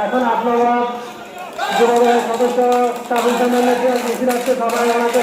এখন আপনারা যুবদলের সদস্য স্থাপন যে মিছিল আসছে সবাই ওনাকে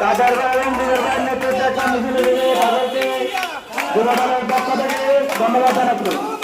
কাদের এবং যুবদল নেতৃত্বে একটা মিছিল তাদেরকে যুবদলের পক্ষ থেকে ধন্যবাদ জানাচ্ছি।